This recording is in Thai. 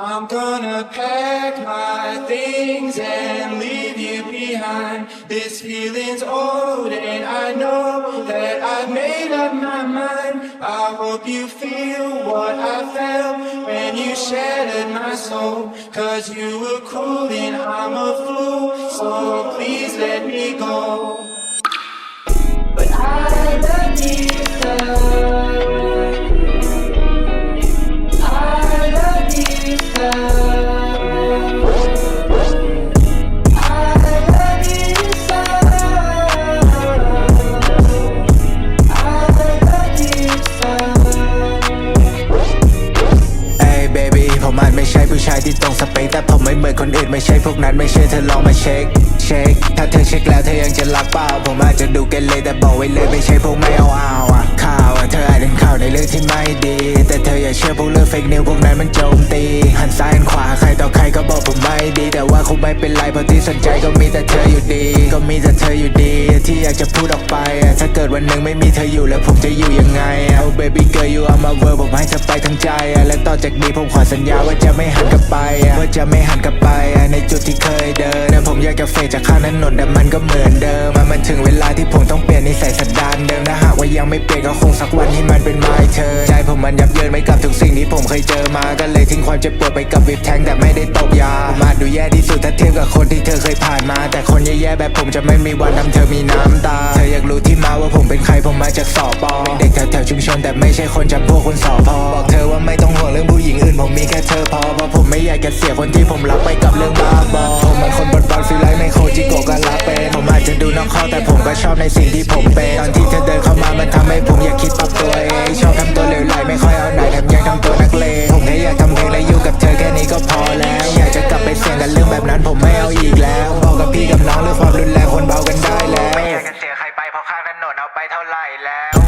I'm gonna pack my things and leave you behind. This feeling's old and I know that I've made up my mind. I hope you feel what I felt when you shattered my soul. Cause you were cool and I'm a fool, so please let me go. But I love you ผู้ชายที่ตรงสเปคแต่ผมไม่เหมือนคนอื่นไม่ใช่พวกนั้นไม่เชื่อเธอลองมาเช็คเช็คถ้าเธอเช็คแล้วเธอยังจะรักเปล่าผมอาจจะดูเกเรแต่บอกไว้เลยไม่ใช่พวกแม่ เชื่อพวกเรื่องเฟกนิวพวกนั้นมันโจมตี หันซ้ายหันขวาใครต่อใครก็บอกผมไม่ดี แต่ว่าคงไม่เป็นไรเพราะที่สนใจก็มีแต่เธออยู่ดี ก็มีแต่เธออยู่ดี ที่อยากจะพูดออกไป ถ้าเกิดวันหนึ่งไม่มีเธออยู่แล้วผมจะอยู่ยังไงอะ Oh baby girl you are my world ผมให้เธอไปทั้งใจ และต่อจากนี้ผมขอสัญญาว่าจะไม่หันกลับไป ว่าจะไม่หันกลับไป ในจุดที่เคยเดินผมอยากจะเฟดจากข้างถนนแต่มันก็เหมือนเดิมอมันถึงเวลาที่ผมต้องเปลี่ยนนิสัยสันดานเดิมถ้าหากว่ายังไม่เปลี่ยนก็คงสักวันที่มันเป็นไม้เธอใจผมมันยับเยินไปกับทุกสิ่งที่ผมมเคยเจอมาก็เลยทิ้งความเจ็บปวดไปกับวิบแทงแต่ไม่ได้ตกยา มาดูแย่ที่สุดถ้าเทียบกับคนที่เธอเคยผ่านมา แต่คนแย่ๆแบบผมจะไม่มีวันทำเธอมีน้ำตา เธออยากรู้ที่มาว่าผมเป็นใครผมมาจากสอบปอเป็นเด็กแถวๆชุมชนแต่ไม่ใช่คนจำพวกคนสอบพอบอกเธอว่าไม่ต้องห่วงเรื่องผู้หญิงอื่นผมมีแค่เธอพอเพราะผมไม่อยากจะเสียคนที่ผมรักไปกับเรื่องบ้าบอผมมันคนบดบอลฟีลไลท์ไม่โคจิโกะก็รักเป็นผมอาจจะดูนอกข้อแต่ผมก็ชอบในสิ่งที่ผมเป็นตอนที่เธอเดินเข้ามามันทำให้ผมอยากคิดปรับตัวเองชอบทำตัวเลว เอาไปเท่าไหร่แล้ว